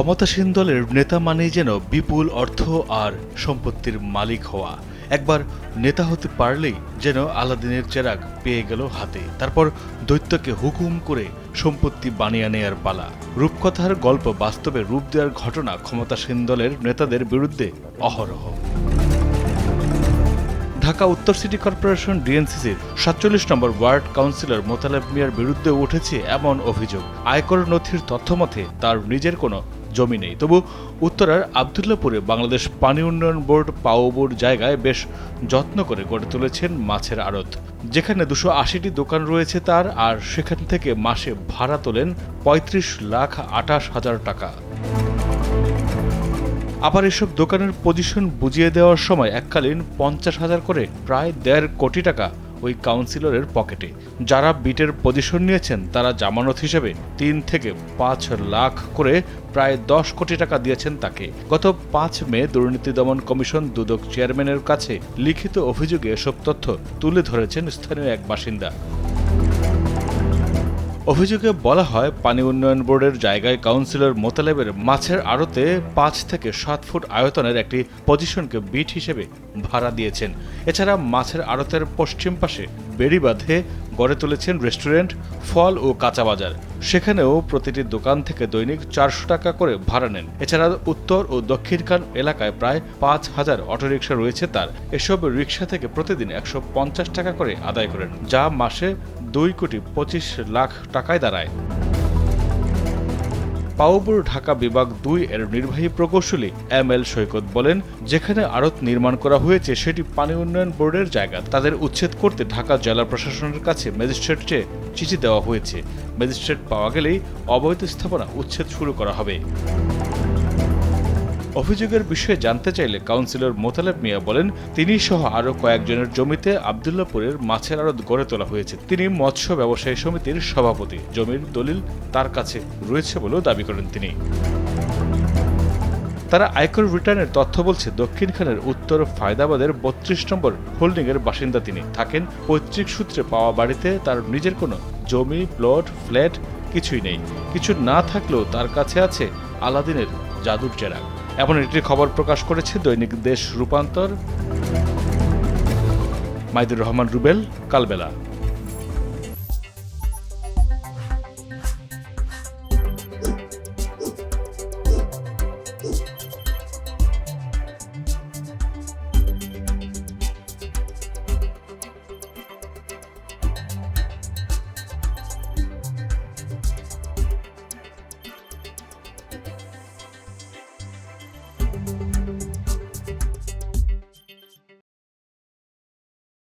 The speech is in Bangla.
ক্ষমতাসীন দলের নেতা মানেই যেন বিপুল অর্থ আর সম্পত্তির মালিক হওয়া। একবার নেতা হতে পারলেই যেন আলাদিনের চেরাগ পেয়ে গেল হাতে। তারপর দৈত্যকে হুকুম করে সম্পত্তি বানিয়ে নেয়ার পালা। রূপকথার গল্প বাস্তবে রূপ দেওয়ার ঘটনা ক্ষমতাসীন দলের নেতাদের বিরুদ্ধে অহরহ। ঢাকা উত্তর সিটি কর্পোরেশন ডিএনসিসির সাতচল্লিশ নম্বর ওয়ার্ড কাউন্সিলর মোতালেব মিয়ার বিরুদ্ধে উঠেছে এমন অভিযোগ। আয়কর নথির তথ্যমতে তার নিজের কোনো জমি নেই। তবু উত্তরার আবদুল্লাপুরে বাংলাদেশ পানি উন্নয়ন বোর্ড পাওবুর জায়গায় বেশ যত্ন করে গড়ে তুলেছেন মাছের আড়ত। যেখানে দুশো আশিটি দোকান রয়েছে তার, আর সেখান থেকে মাসে ভাড়া তোলেন পঁয়ত্রিশ লাখ আটাশ হাজার টাকা। আবার এসব দোকানের পজিশন বুঝিয়ে দেওয়ার সময় এককালীন পঞ্চাশ হাজার করে প্রায় দেড় কোটি টাকা ওই কাউন্সিলরের পকেটে যারা বিটের পজিশন নিয়েছেন, তারা জামানত হিসেবে তিন থেকে পাঁচ লাখ করে প্রায় দশ কোটি টাকা দিয়েছেন তাকে। গত পাঁচ মে দুর্নীতি দমন কমিশন দুদক চেয়ারম্যানের কাছে লিখিত অভিযোগে এসব তথ্য তুলে ধরেছেন স্থানীয় এক বাসিন্দা। অভিযোগে বলা হয়, পানি উন্নয়ন বোর্ডের জায়গায় কাউন্সিলর মোতালেবের মাছের আড়তে পাঁচ থেকে সাত ফুট আয়তনের একটি পজিশনকে বিট হিসেবে ভাড়া দিয়েছেন। এছাড়া মাছের আড়তের পশ্চিম পাশে বেড়ি বাঁধে গড়ে তুলেছেন রেস্টুরেন্ট, ফল ও কাঁচা বাজার। সেখানেও প্রতিটি দোকান থেকে দৈনিক চারশো টাকা করে ভাড়া নেন। এছাড়া উত্তর ও দক্ষিণখান এলাকায় প্রায় পাঁচ হাজার অটোরিকশা রয়েছে তার। এসব রিক্সা থেকে প্রতিদিন একশো পঞ্চাশ টাকা করে আদায় করেন, যা মাসে দুই কোটি পঁচিশ লাখ টাকায় দাঁড়ায়। পাওপুর ঢাকা বিভাগ দুই এর নির্বাহী প্রকৌশলী এম এল সৈকত বলেন, যেখানে আড়ত নির্মাণ করা হয়েছে সেটি পানি উন্নয়ন বোর্ডের জায়গা। তাদের উচ্ছেদ করতে ঢাকা জেলা প্রশাসনের কাছে ম্যাজিস্ট্রেট চেয়ে চিঠি দেওয়া হয়েছে। ম্যাজিস্ট্রেট পাওয়া গেলেই অবৈধ স্থাপনা উচ্ছেদ শুরু করা হবে। অভিযোগের বিষয়ে জানতে চাইলে কাউন্সিলর মোতালেব মিয়া বলেন, তিনি সহ আরও কয়েকজনের জমিতে আবদুল্লাপুরের মাছের আড়ত গড়ে তোলা হয়েছে। তিনি মৎস্য ব্যবসায়ী সমিতির সভাপতি। জমির দলিল তার কাছে রয়েছে বলেও দাবি করেন তিনি। তারা আয়কর রিটার্নের তথ্য বলছে দক্ষিণখানের উত্তর ফায়দাবাদের বত্রিশ নম্বর হোল্ডিংয়ের বাসিন্দা তিনি। থাকেন পৈতৃক সূত্রে পাওয়া বাড়িতে তার নিজের কোনো জমি, প্লট, ফ্ল্যাট কিছুই নেই। কিছু না থাকলেও তার কাছে আছে আলাদিনের জাদুর চেরাগ। এমন একটি খবর প্রকাশ করেছে দৈনিক দেশ রূপান্তর। মাইদুর রহমান রুবেল কালবেলা।